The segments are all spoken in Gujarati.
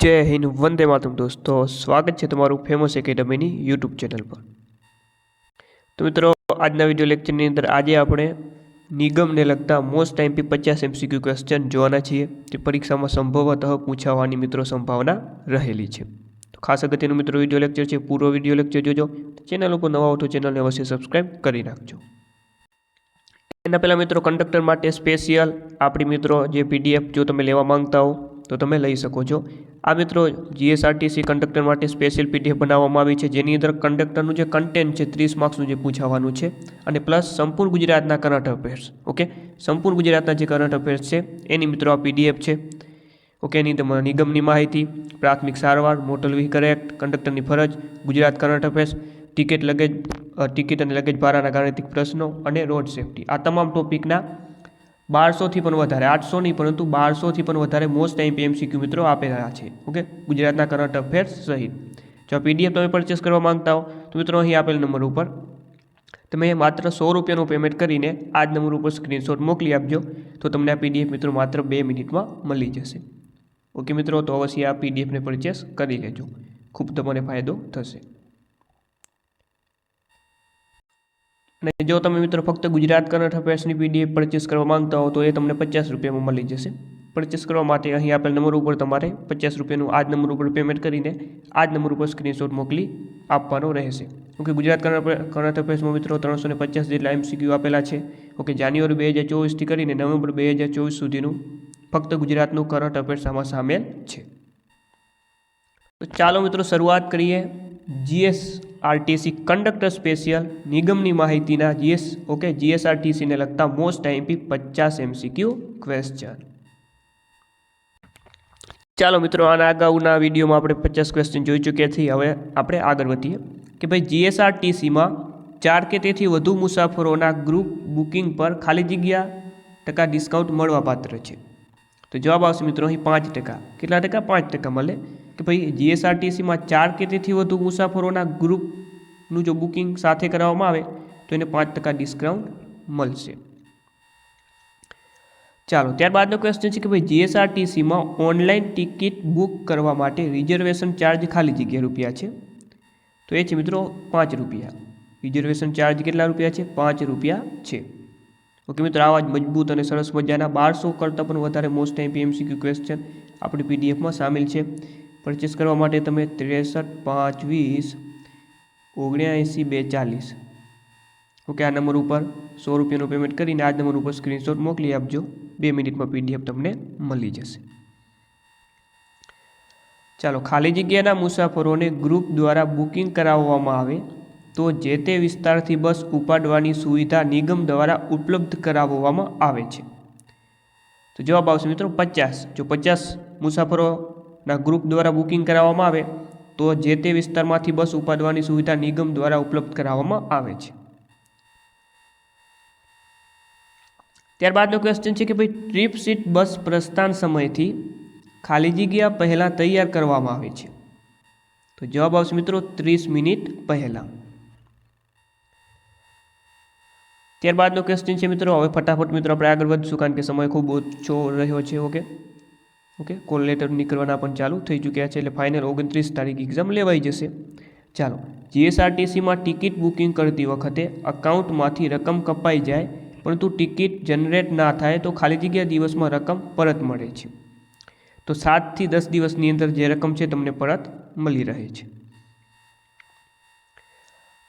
જય હિન્દ, વંદે માતરમ દોસ્તો. સ્વાગત છે તમારું ફેમસ એકેડમીની યુટ્યુબ ચેનલ પર. તો મિત્રો, આજના વીડિયો લેક્ચરની અંદર આજે આપણે નિગમને લગતા મોસ્ટ ટાઈમથી પચાસ એમસીક્યુ ક્વેશ્ચન જોવાના છીએ, જે પરીક્ષામાં સંભવતઃ પૂછાવાની મિત્રો સંભાવના રહેલી છે. તો ખાસ અગત્યનું મિત્રો વીડિયો લેક્ચર છે, પૂરો વીડિયો લેક્ચર જોજો. ચેનલ ઉપર નવા ઉઠો ચેનલને અવશ્ય સબસ્ક્રાઈબ કરી નાખજો. એના પહેલાં મિત્રો કંડક્ટર માટે સ્પેશિયલ આપણી મિત્રો જે પીડીએફ જો તમે લેવા માંગતા હો, તો તમે લઈ શકો છો. આ મિત્રો જીએસઆરટીસી કંડક્ટર માટે સ્પેશિયલ પીડીએફ બનાવવામાં આવી છે. જેની અંદર કંડક્ટરનું જે કન્ટેન્ટ છે, ત્રીસ માર્ક્સનું જે પૂછાવાનું છે. અને પ્લસ સંપૂર્ણ ગુજરાતના કરંટ અફેર્સ ઓકે સંપૂર્ણ ગુજરાતના જે કરંટ અફેર્સ છે, એની મિત્રો આ પીડીએફ છે. ઓકે એની અંદર નિગમની માહિતી, પ્રાથમિક સારવાર મોટર વ્હીકલ એક્ટ કંડક્ટરની ફરજ, Gujarat current affairs ticket luggage ticket અને લગેજ ભાડાના ગાણિતિક પ્રશ્નો અને રોડ સેફટી આ તમામ ટોપિકના બારસોથી પણ વધારે, આઠસો નહીં, પરંતુ બારસોથી પણ વધારે મોસ્ટ ટાઈમ એમસીક્યુ મિત્રો આપેલા છે. ઓકે ગુજરાતના કરંટ અફેર્સ સહિત. જો પીડીએફ તમે પરચેસ કરવા માંગતા હો, તો મિત્રો અહીં આપેલ નંબર ઉપર તમે માત્ર સો રૂપિયાનું પેમેન્ટ કરીને આ જ નંબર ઉપર સ્ક્રીનશોટ મોકલી આપજો, તો તમને આ પીડીએફ મિત્રો માત્ર બે મિનિટમાં મળી જશે. ઓકે મિત્રો, તો અવશ્ય આ પીડીએફને પરચેસ કરી લેજો. ખૂબ તમને ફાયદો થશે. અને જો તમે મિત્રો ફક્ત ગુજરાત કરંટ અફેર્સની પીડીએફ પરચેસ કરવા માંગતા હો, તો એ તમને પચાસ રૂપિયામાં મળી જશે. પરચેસ કરવા માટે અહીં આપેલ નંબર ઉપર તમારે પચાસ રૂપિયાનું આ જ નંબર ઉપર પેમેન્ટ કરીને આ જ નંબર ઉપર સ્ક્રીનશોટ મોકલી આપવાનો રહેશે. ઓકે ગુજરાત કરંટ અફેર્સમાં મિત્રો ત્રણસો ને પચાસ જેટલા એમસીક્યુ આપેલા છે. ઓકે જાન્યુઆરી બે હજાર ચોવીસથી કરીને નવેમ્બર બે હજાર ચોવીસ સુધીનું ફક્ત ગુજરાતનું કરંટ અફેર્સ આમાં સામેલ છે. તો ચાલો મિત્રો શરૂઆત કરીએ. જીએસ આરટીસી કંડક્ટર સ્પેશિયલ નિગમની માહિતીના જીએસ ઓકે જીએસઆરટીસીને લગતા મોસ્ટ આઈમ્પી પચાસ એમસીક્યુ ક્વેશ્ચન ચાલો મિત્રો, આના અગાઉના વિડીયોમાં આપણે પચાસ ક્વેશ્ચન જોઈ ચૂક્યા છીએ. હવે આપણે આગળ વધીએ કે ભાઈ જીએસઆરટીસીમાં ચાર કે તેથી વધુ મુસાફરોના ગ્રુપ બુકિંગ પર ખાલી જગ્યા ટકા ડિસ્કાઉન્ટ મળવાપાત્ર છે. તો જવાબ આવશે મિત્રો, અહીં પાંચ ટકા. કેટલા ટકા? પાંચ ટકા મળે. કે ભાઈ જીએસઆરટીસીમાં ચાર કે તેથી વધુ મુસાફરોના ગ્રુપનું જો બુકિંગ સાથે કરવામાં આવે, તો એને પાંચ ટકા ડિસ્કાઉન્ટ મળશે. ચાલો, ત્યારબાદનો ક્વેશ્ચન છે કે ભાઈ જીએસઆરટીસીમાં ઓનલાઈન ટિકિટ બુક કરવા માટે રિઝર્વેશન ચાર્જ ખાલી જગ્યા રૂપિયા છે? તો એ છે મિત્રો પાંચ રૂપિયા. રિઝર્વેશન ચાર્જ કેટલા રૂપિયા છે? પાંચ રૂપિયા છે. ઓકે મિત્રો, આવા જ મજબૂત અને સરસ મજાના બારસો કરતાં પણ વધારે મોસ્ટ ટાઈમ પીએમસીક્યુ ક્વેશ્ચન આપણી પીડીએફમાં સામેલ છે. પરચેસ કરવા માટે તમે ત્રેસઠ પાંચ વીસ ઓગણ્યાએંસી બે ચાલીસ ઓકે, આ નંબર ઉપર સો રૂપિયાનું પેમેન્ટ કરીને આ નંબર ઉપર સ્ક્રીનશોટ મોકલી આપજો. બે મિનિટમાં પીડીએફ તમને મળી જશે. ચાલો, ખાલી જગ્યાના મુસાફરોને ગ્રુપ દ્વારા બુકિંગ કરાવવામાં આવે તો જે તે વિસ્તારથી બસ ઉપાડવાની સુવિધા નિગમ દ્વારા ઉપલબ્ધ કરાવવામાં આવે છે. તો જવાબ આવશે મિત્રો પચાસ. જો પચાસ મુસાફરોના ગ્રુપ દ્વારા બુકિંગ કરાવવામાં આવે, તો જે તે વિસ્તારમાંથી બસ ઉપાડવાની સુવિધા નિગમ દ્વારા ઉપલબ્ધ કરાવવામાં આવે છે. ત્યારબાદનો ક્વેશ્ચન છે કે ભાઈ ટ્રીપ સીટ બસ પ્રસ્થાન સમયથી ખાલી જગ્યા પહેલાં તૈયાર કરવામાં આવે છે. તો જવાબ આવશે મિત્રો ત્રીસ મિનિટ પહેલાં. ત્યારબાદનો ક્વેશ્ચન છે મિત્રો, હવે ફટાફટ મિત્રો આપણે આગળ વધશું કારણ કે સમય ખૂબ ઓછો રહ્યો છે ઓકે ઓકે? કોલ લેટર નીકળવાના પણ ચાલુ થઈ ચૂક્યા છે એટલે ફાઇનલ ઓગણત્રીસ તારીખ એક્ઝામ લેવાઈ જશે. ચાલો, જીએસઆરટીસીમાં ટિકિટ બુકિંગ કરતી વખતે અકાઉન્ટમાંથી રકમ કપાઈ જાય, પરંતુ ટિકિટ જનરેટ ના થાય તો ખાલી જગ્યા દિવસમાં રકમ પરત મળે છે. તો સાતથી દસ દિવસની અંદર જે રકમ છે તમને પરત મળી રહે છે.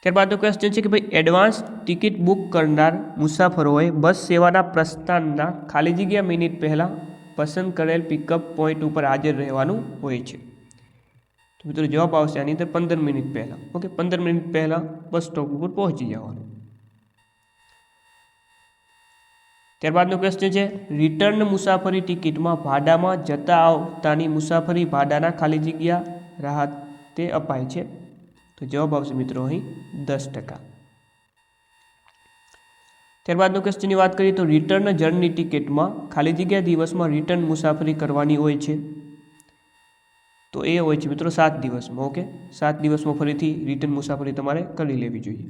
ત્યારબાદ ક્વેશ્ચન છે કે ભાઈ એડવાન્સ ટિકિટ બુક કરનાર મુસાફરોએ બસ સેવાના પ્રસ્થાનના ખાલી જગ્યા મિનિટ પહેલાં પસંદ કરેલ પિકઅપ પોઈન્ટ ઉપર હાજર રહેવાનું હોય છે. તો મિત્રો જવાબ આવશે આની અંદર પંદર મિનિટ પહેલાં. ઓકે, પંદર મિનિટ પહેલાં બસ સ્ટોપ ઉપર પહોંચી જવાનું. ત્યારબાદનો પ્રશ્ન છે રિટર્ન મુસાફરી ટિકિટમાં ભાડામાં જતા આવતાની મુસાફરી ભાડાના ખાલી જગ્યા રાહતે અપાય છે. તો જવાબ આવશે મિત્રો અહીં દસ ટકા. ત્યારબાદનો ક્વેશ્ચનની વાત કરીએ તો રિટર્ન જર્ની ટિકિટમાં ખાલી જગ્યા દિવસમાં રિટર્ન મુસાફરી કરવાની હોય છે. તો એ હોય છે મિત્રો સાત દિવસમાં ઓકે સાત દિવસમાં ફરીથી રિટર્ન મુસાફરી તમારે કરી લેવી જોઈએ.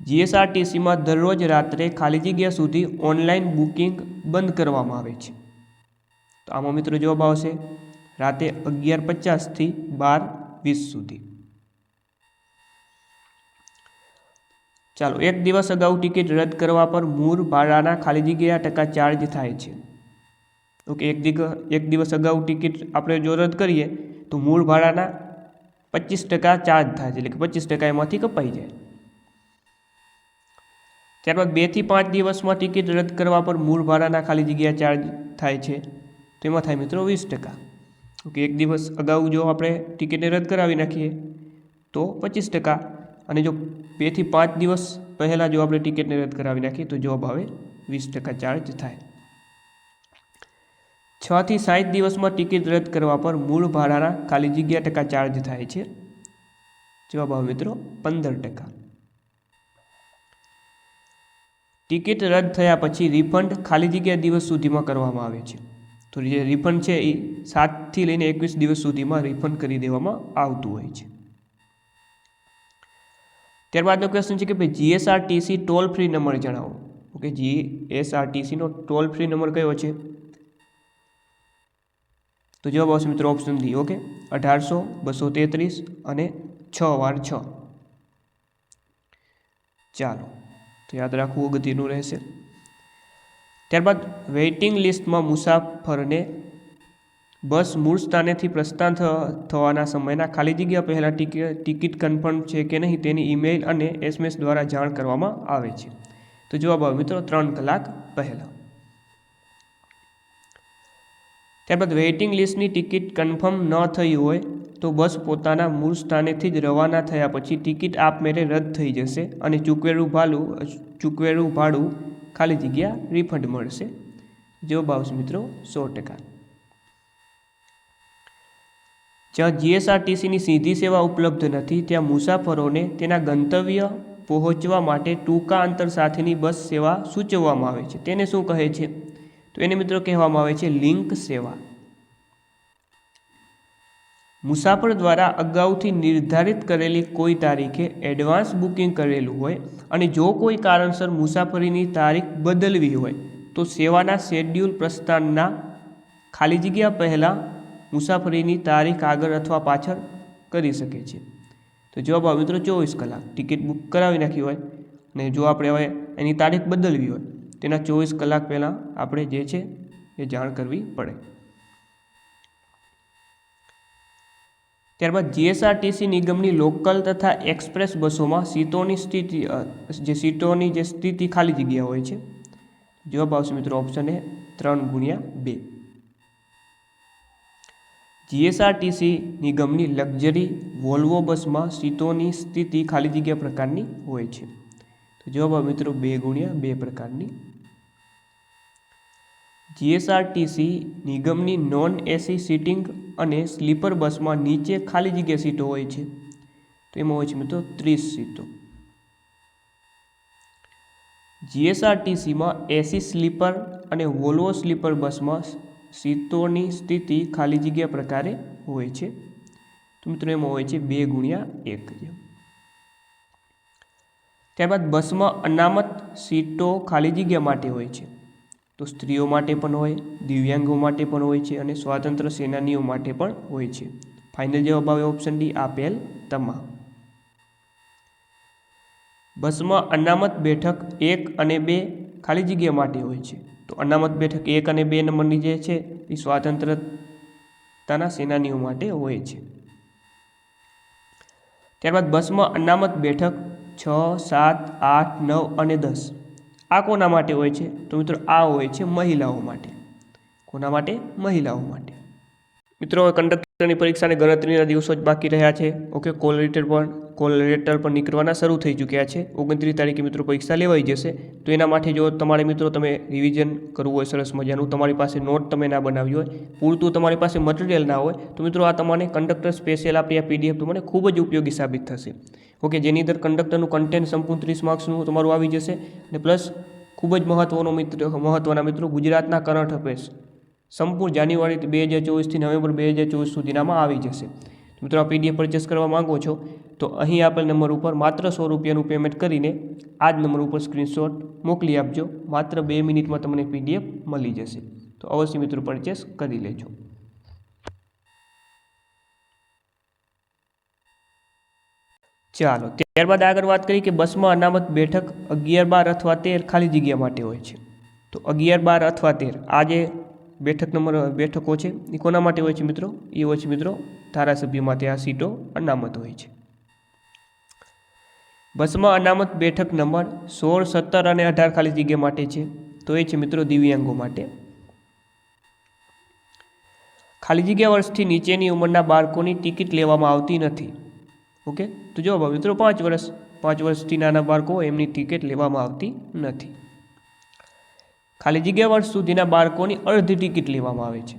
જીએસઆરટીસીમાં દરરોજ રાત્રે ખાલી જગ્યા સુધી ઓનલાઈન બુકિંગ બંધ કરવામાં આવે છે. તો આમાં મિત્રો જવાબ આવશે રાતે અગિયાર પચાસથી બાર વીસ સુધી. ચાલો, એક દિવસ અગાઉ ટિકિટ રદ કરવા પર મૂળ ભાડાના ખાલી જગ્યા ટકા ચાર્જ થાય છે. ઓકે, એક દિગ, એક દિવસ અગાઉ ટિકિટ આપણે જો રદ કરીએ, તો મૂળ ભાડાના પચીસ ટકા ચાર્જ થાય છે, એટલે કે પચીસ ટકા એમાંથી કપાઈ જાય. ત્યારબાદ બેથી પાંચ દિવસમાં ટિકિટ રદ કરવા પર મૂળ ભાડાના ખાલી જગ્યા ચાર્જ થાય છે, તો એમાં થાય મિત્રો વીસ ટકા. ઓકે, એક દિવસ અગાઉ જો આપણે ટિકિટને રદ કરાવી નાખીએ, તો પચીસ ટકા અને જો બેથી પાંચ દિવસ પહેલાં જો આપણે ટિકિટને રદ કરાવી નાખીએ, તો જવાબ આવે વીસ ટકા ચાર્જ થાય. છથી સાઠ દિવસમાં ટિકિટ રદ કરવા પર મૂળ ભાડાના ખાલી જગ્યા ટકા ચાર્જ થાય છે. જવાબ આવે મિત્રો પંદર ટકા. ટિકિટ રદ થયા પછી રિફંડ ખાલી જગ્યા દિવસ સુધીમાં કરવામાં આવે છે. તો જે રિફંડ છે, એ સાતથી લઈને એકવીસ દિવસ સુધીમાં રિફંડ કરી દેવામાં આવતું હોય છે. ત્યારબાદનો ક્વેશ્ચન છે કે ભાઈ જીએસઆરટીસી ટોલ ફ્રી નંબર જણાવો. ઓકે જીએસઆરટીસીનો ટોલ ફ્રી નંબર કયો છે? તો જવાબ આવશે મિત્રો ઓપ્શન ડી ઓકે? અઢારસો, બસો તેત્રીસ અને છ વાર છ. ચાલો, તો યાદ રાખવું અગત્યનું રહેશે. ત્યારબાદ વેઇટિંગ લિસ્ટમાં મુસાફરને બસ મૂળ સ્થાનેથી પ્રસ્થાન થવાના સમયના ખાલી જગ્યા પહેલાં ટિકિટ કન્ફર્મ છે કે નહીં તેની ઈમેઇલ અને એસએમએસ દ્વારા જાણ કરવામાં આવે છે. તો જવાબ આવે મિત્રો ત્રણ કલાક પહેલાં. ત્યારબાદ વેઇટિંગ લિસ્ટની ટિકિટ કન્ફર્મ ન થઈ હોય તો બસ પોતાના મૂળ સ્થાનેથી જ રવાના થયા પછી ટિકિટ આપમેળે રદ થઈ જશે અને ચૂકવેલું ભાડું ચૂકવેલું ભાડું ખાલી જગ્યા રિફંડ મળશે. જવાબ આવશે મિત્રો સો ટકા. જ્યાં જીએસઆરટીસીની સીધી સેવા ઉપલબ્ધ નથી, ત્યાં મુસાફરોને તેના ગંતવ્ય પહોંચવા માટે ટૂંકા અંતર સાથેની બસ સેવા સૂચવવામાં આવે છે. તેને શું કહે છે? તો એને મિત્રો કહેવામાં આવે છે લિંક સેવા. મુસાફર દ્વારા અગાઉથી નિર્ધારિત કરેલી કોઈ તારીખે એડવાન્સ બુકિંગ કરેલું હોય અને જો કોઈ કારણસર મુસાફરીની તારીખ બદલવી હોય, તો સેવાના શેડ્યુલ પ્રસ્થાનના ખાલી જગ્યા પહેલાં મુસાફરીની તારીખ આગળ અથવા પાછળ કરી શકે છે. તો જવાબ આવે મિત્રો ચોવીસ કલાક. ટિકિટ બુક કરાવી નાખી હોય અને જો આપણે હવે એની તારીખ બદલવી હોય, તેના ચોવીસ કલાક પહેલાં આપણે જે છે એ જાણ કરવી પડે. ત્યારબાદ જીએસઆરટીસી નિગમની લોકલ તથા એક્સપ્રેસ બસોમાં સીટોની સ્થિતિ જે સીટોની જે સ્થિતિ ખાલી જગ્યા હોય છે. જવાબ આવશે મિત્રો ઓપ્શન એ ત્રણ ગુણ્યા બે. જીએસઆરટીસી નિગમની લક્ઝરી વોલ્વો બસમાં સીટોની સ્થિતિ ખાલી જગ્યા પ્રકારની હોય છે. તો જવાબ મિત્રો બે ગુણ્યા બે પ્રકારની. જીએસઆરટીસી નિગમની નોન એસી સીટિંગ અને સ્લીપર બસમાં નીચે ખાલી જગ્યા સીટો હોય છે. તો એમાં હોય છે મિત્રો ત્રીસ સીટો. જીએસઆરટીસીમાં એસી સ્લીપર અને વોલ્વો સ્લીપર બસમાં સીટોની સ્થિતિ ખાલી જગ્યા પ્રકારે હોય છે. તો મિત્રો એમાં હોય છે બે ગુણ્યા એક. ત્યારબાદ બસમાં અનામત સીટો ખાલી જગ્યા માટે હોય છે. તો સ્ત્રીઓ માટે પણ હોય, દિવ્યાંગો માટે પણ હોય છે અને સ્વાતંત્ર્ય સેનાનીઓ માટે પણ હોય છે. ફાઇનલ જવાબ આવે ઓપ્શન ડી આપેલ તમામ. બસમાં અનામત બેઠક એક અને બે ખાલી જગ્યા માટે હોય છે. તો અનામત બેઠક એક અને બે નંબરની જે છે, એ સ્વાતંત્રતાના સેનાનીઓ માટે હોય છે. ત્યારબાદ બસમાં અનામત બેઠક છ, સાત, આઠ, નવ અને દસ. આ કોના માટે હોય છે? તો મિત્રો, આ હોય છે મહિલાઓ માટે. કોના માટે? મહિલાઓ માટે. મિત્રો કંડક્ટરની પરીક્ષાની ગણતરીના દિવસો જ બાકી રહ્યા છે. ઓકે કોલ લેટર પણ કોલ લેટર પણ નીકળવાના શરૂ થઈ ચૂક્યા છે. ઓગણત્રીસ તારીખે મિત્રો પરીક્ષા લેવાઈ જશે. તો એના માટે જો તમારે મિત્રો તમે રિવિઝન કરવું હોય, સરસ મજાનું, તમારી પાસે નોટ તમે ના બનાવી હોય, પૂરતું તમારી પાસે મટીરિયલ ના હોય, તો મિત્રો આ તમને કંડક્ટર સ્પેશિયલ આપી આ પીડીએફ તમને ખૂબ જ ઉપયોગી સાબિત થશે. ઓકે, જેની અંદર કંડક્ટરનું કન્ટેન્ટ સંપૂર્ણ ત્રીસ માર્ક્સનું તમારું આવી જશે. અને પ્લસ ખૂબ જ મહત્ત્વનો મિત્ર મહત્ત્વના મિત્રો, ગુજરાતના કરંટ અફેર્સ સંપૂર્ણ જાન્યુઆરી બે હજાર ચોવીસથી નવેમ્બર બે હજાર ચોવીસ સુધીનામાં આવી જશે. મિત્રો આ પીડીએફ પરચેસ કરવા માંગો છો, તો અહીં આપેલ નંબર ઉપર માત્ર સો રૂપિયાનું પેમેન્ટ કરીને આ જ નંબર ઉપર સ્ક્રીનશોટ મોકલી આપજો. માત્ર બે મિનિટમાં તમને પીડીએફ મળી જશે. તો અવશ્ય મિત્રો પરચેસ કરી લેજો. ચાલો, ત્યારબાદ આગળ વાત કરીએ કે બસમાં અનામત બેઠક અગિયાર બાર અથવા તેર ખાલી જગ્યા માટે હોય છે. તો અગિયાર બાર અથવા તેર, આ જે બેઠક નંબર, બેઠકો છે એ કોના માટે હોય છે મિત્રો? એ હોય છે મિત્રો ધારાસભ્ય માટે આ સીટો અનામત હોય છે. બસમાં અનામત બેઠક નંબર સોળ, સત્તર અને અઢાર ખાલી જગ્યા માટે છે. તો એ છે મિત્રો દિવ્યાંગો માટે. ખાલી જગ્યા વર્ષથી નીચેની ઉંમરના બાળકોની ટિકિટ લેવામાં આવતી નથી. ઓકે? તો જો મિત્રો પાંચ વર્ષ, પાંચ વર્ષથી નાના બાળકો એમની ટિકિટ લેવામાં આવતી નથી. ખાલી જગ્યા વર્ષ સુધીના બાળકોની અડધી ટિકિટ લેવામાં આવે છે.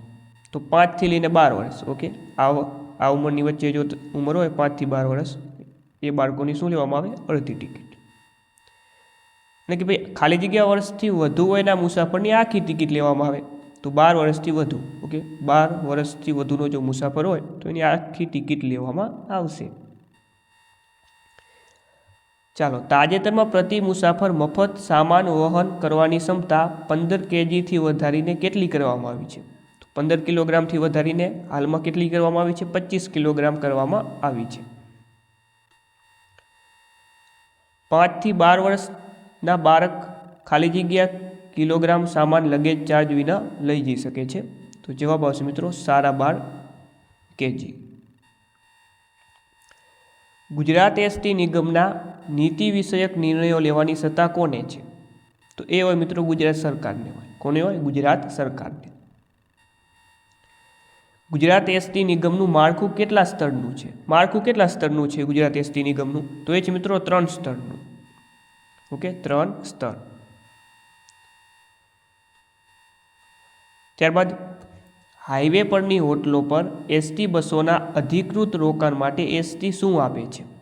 તો પાંચથી લઈને બાર વર્ષ, ઓકે? આ આ ઉંમરની વચ્ચે જો ઉંમર હોય પાંચથી બાર વર્ષ, એ બાળકોની શું લેવામાં આવે? અડધી ટિકિટ. અને કે ભાઈ, ખાલી જગ્યા વર્ષથી વધુ હોયના મુસાફરની આખી ટિકિટ લેવામાં આવે, તો બાર વર્ષથી વધુ, ઓકે? બાર વર્ષથી વધુનો જો મુસાફર હોય, તો એની આખી ટિકિટ લેવામાં આવશે. ચાલો, તાજેતરમાં પ્રતિ મુસાફર મફત સામાન વહન કરવાની ક્ષમતા પંદર કેજીથી વધારીને કેટલી કરવામાં આવી છે? તો પંદર કિલોગ્રામથી વધારીને હાલમાં કેટલી કરવામાં આવી છે? પચીસ કિલોગ્રામ કરવામાં આવી છે. પાંચથી બાર વર્ષના બાળક ખાલી જગ્યા કિલોગ્રામ સામાન લગેજ ચાર્જ વિના લઈ જઈ શકે છે. તો જવાબ આવશે મિત્રો, સારા બાર કેજી. ગુજરાત એસટી નિગમના નીતિ વિષયક નિર્ણયો લેવાની સત્તા કોને છે? તો એ હોય મિત્રો ગુજરાત સરકારને હોય. કોને હોય? ગુજરાત સરકારને. ગુજરાત એસટી નિગમનું માળખું કેટલા સ્તરનું છે? માળખું કેટલા સ્તરનું છે ગુજરાત એસટી નિગમનું? તો એ છે મિત્રો ત્રણ સ્તરનું. ઓકે? ત્રણ સ્તર. ત્યારબાદ હાઈવે પરની હોટલો પર એસટી બસોના અધિકૃત રોકાણ માટે એસટી શું આપે છે?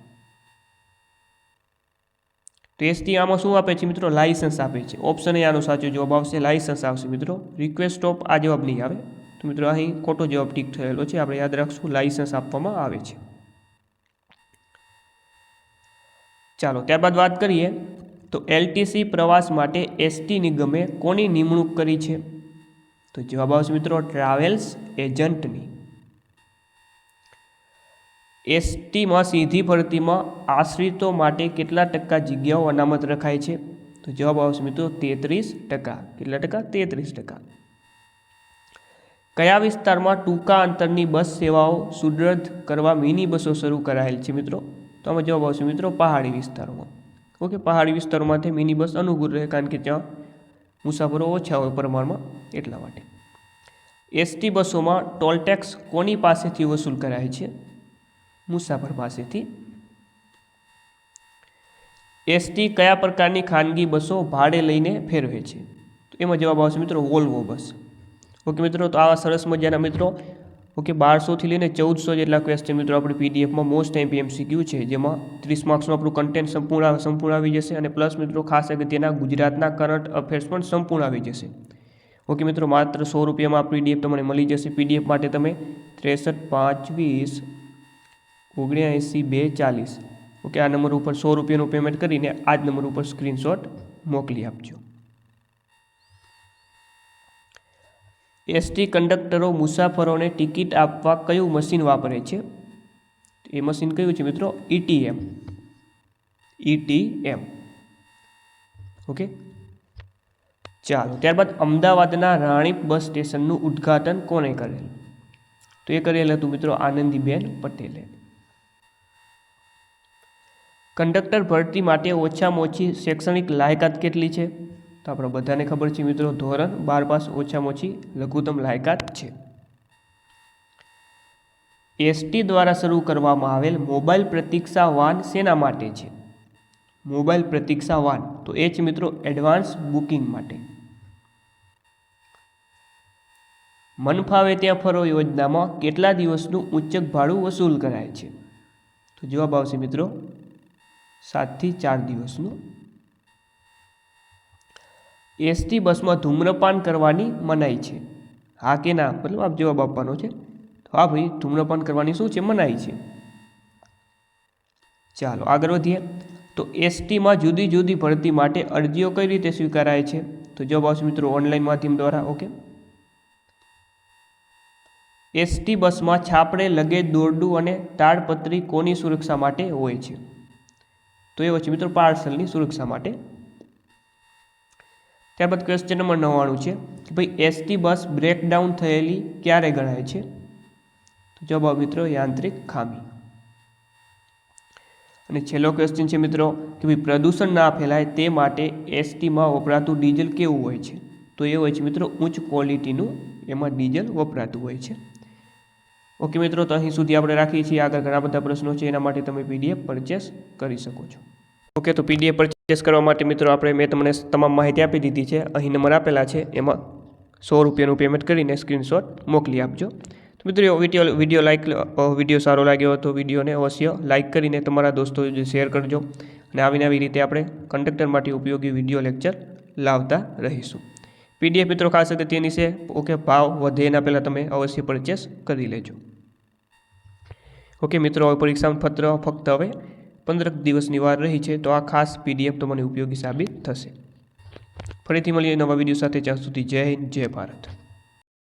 તો એસટી આમાં શું આપે છે મિત્રો? લાઇસન્સ આપે છે. ઓપ્શન એ આનો સાચો જવાબ આવશે લાઇસન્સ આવશે મિત્રો. રિક્વેસ્ટ ઓફ આ જવાબ નહીં આવે. તો મિત્રો અહીં ખોટો જવાબ ટીક થયેલો છે. આપણે યાદ રાખશું લાઇસન્સ આપવામાં આવે છે. ચાલો, ત્યારબાદ વાત કરીએ. તો એલટીસી પ્રવાસ માટે એસટી નિગમે કોની નિમણૂક કરી છે? તો જવાબ આવશે મિત્રો ટ્રાવેલ્સ એજન્ટની એસટીમાં સીધી ભરતીમાં આશ્રિતો માટે કેટલા ટકા જગ્યાઓ અનામત રખાય છે? તો જવાબ આવશે મિત્રો તેત્રીસ ટકા. કેટલા ટકા? તેત્રીસ ટકા. કયા વિસ્તારમાં ટૂંકા અંતરની બસ સેવાઓ સુદૃઢ કરવા મિની બસો શરૂ કરાયેલ છે મિત્રો? તો આમાં જવાબ આવશે મિત્રો પહાડી વિસ્તારોમાં. ઓકે, પહાડી વિસ્તારોમાંથી મિની બસ અનુકૂળ રહે કારણ કે ત્યાં મુસાફરો ઓછા હોય પ્રમાણમાં એટલા માટે. એસટી બસોમાં ટોલ ટેક્સ કોની પાસેથી વસૂલ કરાય છે? મુસાફર પાસેથી. એસટી કયા પ્રકારની ખાનગી બસો ભાડે લઈને ફેરવે છે? તો એમાં જવાબ આવશે મિત્રો વોલ્વો બસ. ઓકે મિત્રો, તો આવા સરસ મજાના મિત્રો. ઓકે બારસોથી લઈને ચૌદસો જેટલા ક્વેશ્ચન મિત્રો આપણે પીડીએફમાં મોસ્ટ ટાઈમ એમસીક્યુ છે, જેમાં ત્રીસ માર્ક્સનું આપણું કન્ટેન્ટ સંપૂર્ણ સંપૂર્ણ આવી જશે. અને પ્લસ મિત્રો, ખાસ અગત્યના ગુજરાતના કરંટ અફેર્સ પણ સંપૂર્ણ આવી જશે. ઓકે મિત્રો, માત્ર સો રૂપિયામાં પીડીએફ તમને મળી જશે. પીડીએફ માટે તમે ત્રેસઠ, પાંચ, વીસ ઓગણ્યાએંસી બે ચાલીસ. ઓકે આ નંબર ઉપર સો રૂપિયાનું પેમેન્ટ કરીને આ જ નંબર ઉપર સ્ક્રીનશોટ મોકલી આપજો. એસટી કંડક્ટરો મુસાફરોને ટિકિટ આપવા કયું મશીન વાપરે છે? એ મશીન કયું છે મિત્રો? ઈટીએમ ઈટીએમ ઓકે ચાલો, ત્યારબાદ અમદાવાદના રાણીપ બસ સ્ટેશનનું ઉદ્ઘાટન કોણે કરેલ? તો એ કરેલ હતું મિત્રો આનંદીબેન પટેલે. કંડક્ટર ભરતી માટે ઓછામાં ઓછી શૈક્ષણિક લાયકાત કેટલી છે? તો આપણે બધાને ખબર છે મિત્રો, ધોરણ બાર પાસ ઓછામાં ઓછી લઘુત્તમ લાયકાત છે. એસટી દ્વારા શરૂ કરવામાં આવેલ મોબાઈલ પ્રતીક્ષા વાન શેના માટે છે? મોબાઈલ પ્રતીક્ષા વાન તો એ છે મિત્રો, એડવાન્સ બુકિંગ માટે. મનફાવે ત્યાં ફરો યોજનામાં કેટલા દિવસનું ઉચ્ચક ભાડું વસૂલ કરાય છે? તો જવાબ આવશે મિત્રો સાતથી ચાર દિવસનું. એસટી બસમાં ધૂમ્રપાન કરવાની મનાઈ છે. હા કે ના? મતલબ આપ જવાબ આપવાનો છે. હા ભાઈ, ધૂમ્રપાન કરવાની શું છે? મનાઈ છે. ચાલો, આગળ વધીએ. તો એસટીમાં જુદી જુદી ભરતી માટે અરજીઓ કઈ રીતે સ્વીકારાય છે? તો જવાબ આવશે મિત્રો ઓનલાઈન માધ્યમ દ્વારા, ઓકે? એસટી બસમાં છાપડે લગેજ દોરડું અને તાડપત્રી કોની સુરક્ષા માટે હોય છે? તો એ છે મિત્રો પાર્સલની સુરક્ષા માટે. ત્યારબાદ ક્વેશ્ચન નંબર નવ્વાણું છે કે ભાઈ એસટી બસ બ્રેકડાઉન થયેલી ક્યારે ગણાય છે? તો જવાબ મિત્રો યાંત્રિક ખામી. અને છેલ્લો ક્વેશ્ચન છે મિત્રો કે ભાઈ પ્રદૂષણ ના ફેલાય તે માટે એસટીમાં વપરાતું ડીઝલ કેવું હોય છે? તો એ હોય છે મિત્રો ઉચ્ચ ક્વોલિટીનું એમાં ડીઝલ વપરાતું હોય છે. ઓકે મિત્રો, તો અહીં સુધી આપણે રાખીએ છીએ. આગળ ઘણા બધા પ્રશ્નો છે, એના માટે તમે પીડીએફ પરચેસ કરી શકો છો. ઓકે, તો પીડીએફ પરચેસ કરવા માટે મિત્રો, આપણે મેં તમને તમામ માહિતી આપી દીધી છે. અહીં નંબર આપેલા છે, એમાં સો રૂપિયાનું પેમેન્ટ કરીને સ્ક્રીનશોટ મોકલી આપજો. તો મિત્રો વીડિયો વીડિયો લાઇક વીડિયો સારો લાગ્યો તો વિડીયોને અવશ્ય લાઇક કરીને તમારા દોસ્તો શેર કરજો. અને આવીને આવી રીતે આપણે કંડક્ટર માટે ઉપયોગી વીડિયો લેક્ચર લાવતા રહીશું. પીડીએફ મિત્રો, ખાસ અગત્યની છે. ઓકે, ભાવ વધે એના પહેલાં તમે અવશ્ય પરચેસ કરી લેજો. ઓકે મિત્રો હવે પરીક્ષા પત્ર ફક્ત હવે પંદર દિવસની વાર રહી છે, તો આ ખાસ પીડીએફ તમને ઉપયોગી સાબિત થશે. ફરીથી મળીએ નવા વીડિયો સાથે, જ્યાં સુધી જય હિન્દ, જય ભારત.